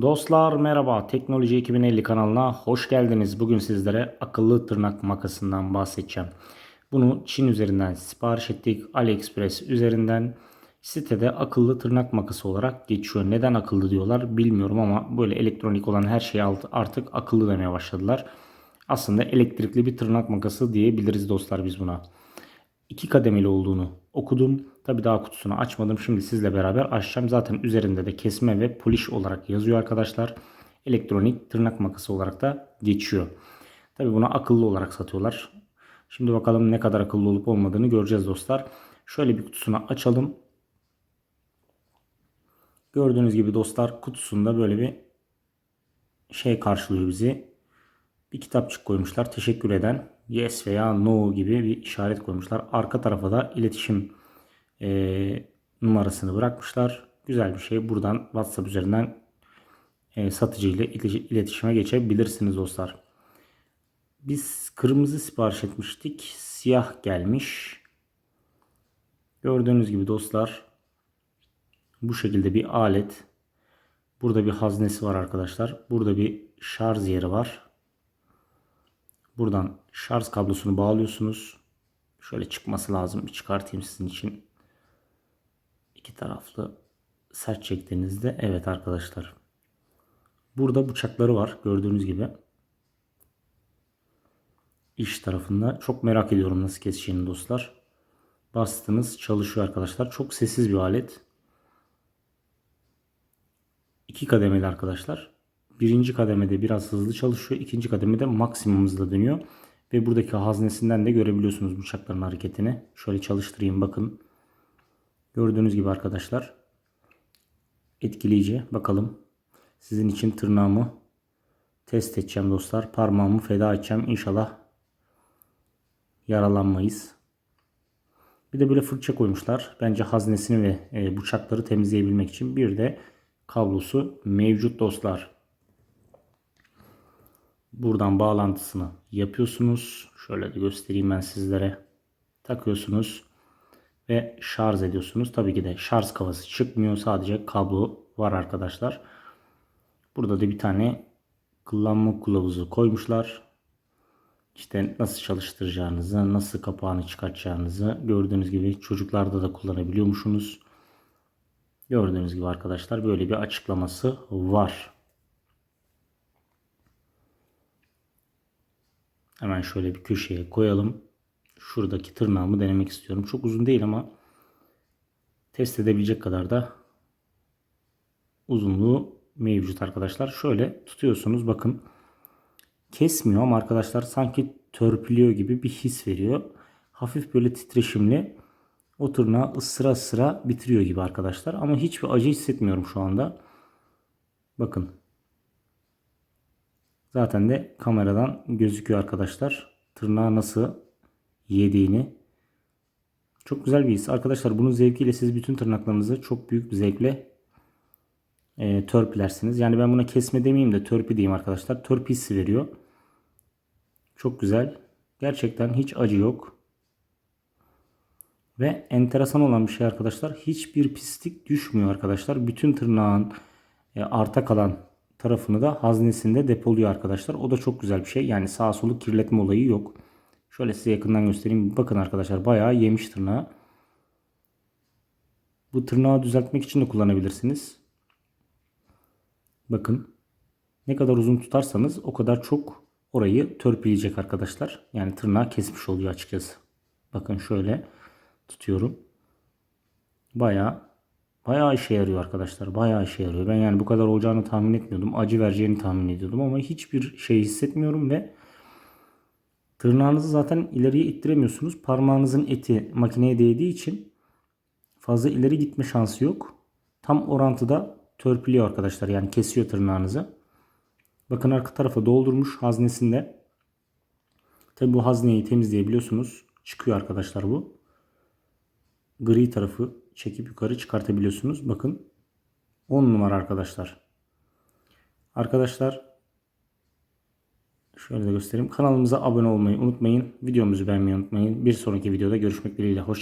Dostlar merhaba Teknoloji 2050 kanalına hoş geldiniz. Bugün sizlere akıllı tırnak makasından bahsedeceğim. Bunu Çin üzerinden sipariş ettik. AliExpress üzerinden sitede akıllı tırnak makası olarak geçiyor. Neden akıllı diyorlar bilmiyorum ama böyle elektronik olan her şey artık akıllı demeye başladılar. Aslında elektrikli bir tırnak makası diyebiliriz dostlar biz buna. İki kademeli olduğunu okudum. Tabi daha kutusunu açmadım. Şimdi sizle beraber açacağım. Zaten üzerinde de kesme ve polish olarak yazıyor arkadaşlar. Elektronik tırnak makası olarak da geçiyor. Tabi bunu akıllı olarak satıyorlar. Şimdi bakalım ne kadar akıllı olup olmadığını göreceğiz dostlar. Şöyle bir kutusunu açalım. Gördüğünüz gibi dostlar kutusunda böyle bir şey karşılıyor bizi. Bir kitapçık koymuşlar. Teşekkür eden yes veya no gibi bir işaret koymuşlar. Arka tarafa da iletişim e, numarasını bırakmışlar. Güzel bir şey. Buradan WhatsApp üzerinden e, satıcı ile iletişime geçebilirsiniz dostlar. Biz kırmızı sipariş etmiştik. Siyah gelmiş. Gördüğünüz gibi dostlar bu şekilde bir alet. Burada bir haznesi var arkadaşlar. Burada bir şarj yeri var. Buradan şarj kablosunu bağlıyorsunuz. Şöyle çıkması lazım. Bir çıkartayım sizin için. İki taraflı sert çektiğinizde evet arkadaşlar. Burada bıçakları var gördüğünüz gibi. İş tarafında çok merak ediyorum nasıl keseceğini dostlar. Bastınız çalışıyor arkadaşlar. Çok sessiz bir alet. İki kademeli arkadaşlar. Birinci kademede biraz hızlı çalışıyor. ikinci kademede maksimum hızla dönüyor. Ve buradaki haznesinden de görebiliyorsunuz bıçakların hareketini. Şöyle çalıştırayım bakın. Gördüğünüz gibi arkadaşlar. Etkileyici. Bakalım. Sizin için tırnağımı test edeceğim dostlar. Parmağımı feda edeceğim. İnşallah yaralanmayız. Bir de böyle fırça koymuşlar. Bence haznesini ve e, bıçakları temizleyebilmek için. Bir de kablosu mevcut dostlar. Buradan bağlantısını yapıyorsunuz. Şöyle de göstereyim ben sizlere. Takıyorsunuz ve şarj ediyorsunuz. Tabii ki de şarj kafası çıkmıyor. Sadece kablo var arkadaşlar. Burada da bir tane kullanma kılavuzu koymuşlar. İşte nasıl çalıştıracağınızı, nasıl kapağını çıkartacağınızı gördüğünüz gibi çocuklarda da kullanabiliyormuşsunuz. Gördüğünüz gibi arkadaşlar böyle bir açıklaması var. Hemen şöyle bir köşeye koyalım. Şuradaki tırnağımı denemek istiyorum. Çok uzun değil ama test edebilecek kadar da uzunluğu mevcut arkadaşlar. Şöyle tutuyorsunuz bakın. Kesmiyor ama arkadaşlar sanki törpülüyor gibi bir his veriyor. Hafif böyle titreşimli o tırnağı ısıra ısıra bitiriyor gibi arkadaşlar. Ama hiçbir acı hissetmiyorum şu anda. Bakın Zaten de kameradan gözüküyor arkadaşlar. Tırnağı nasıl yediğini. Çok güzel bir his. Arkadaşlar bunun zevkiyle siz bütün tırnaklarınızı çok büyük bir zevkle e, törpülersiniz. Yani ben buna kesme demeyeyim de törpü diyeyim arkadaşlar. Törpü hissi veriyor. Çok güzel. Gerçekten hiç acı yok. Ve enteresan olan bir şey arkadaşlar. Hiçbir pislik düşmüyor arkadaşlar. Bütün tırnağın e, arta kalan tarafını da haznesinde depoluyor arkadaşlar. O da çok güzel bir şey. Yani sağ solu kirletme olayı yok. Şöyle size yakından göstereyim. Bakın arkadaşlar bayağı yemiş tırnağı. Bu tırnağı düzeltmek için de kullanabilirsiniz. Bakın. Ne kadar uzun tutarsanız o kadar çok orayı törpüleyecek arkadaşlar. Yani tırnağı kesmiş oluyor açıkçası. Bakın şöyle tutuyorum. Bayağı Bayağı işe yarıyor arkadaşlar. Bayağı işe yarıyor. Ben yani bu kadar olacağını tahmin etmiyordum. Acı vereceğini tahmin ediyordum ama hiçbir şey hissetmiyorum ve tırnağınızı zaten ileriye ittiremiyorsunuz. Parmağınızın eti makineye değdiği için fazla ileri gitme şansı yok. Tam orantıda törpülüyor arkadaşlar. Yani kesiyor tırnağınızı. Bakın arka tarafa doldurmuş haznesinde. Tabi bu hazneyi temizleyebiliyorsunuz. Çıkıyor arkadaşlar bu. Gri tarafı çekip yukarı çıkartabiliyorsunuz. Bakın 10 numara arkadaşlar. Arkadaşlar şöyle de göstereyim. Kanalımıza abone olmayı unutmayın. Videomuzu beğenmeyi unutmayın. Bir sonraki videoda görüşmek dileğiyle. Hoşçakalın.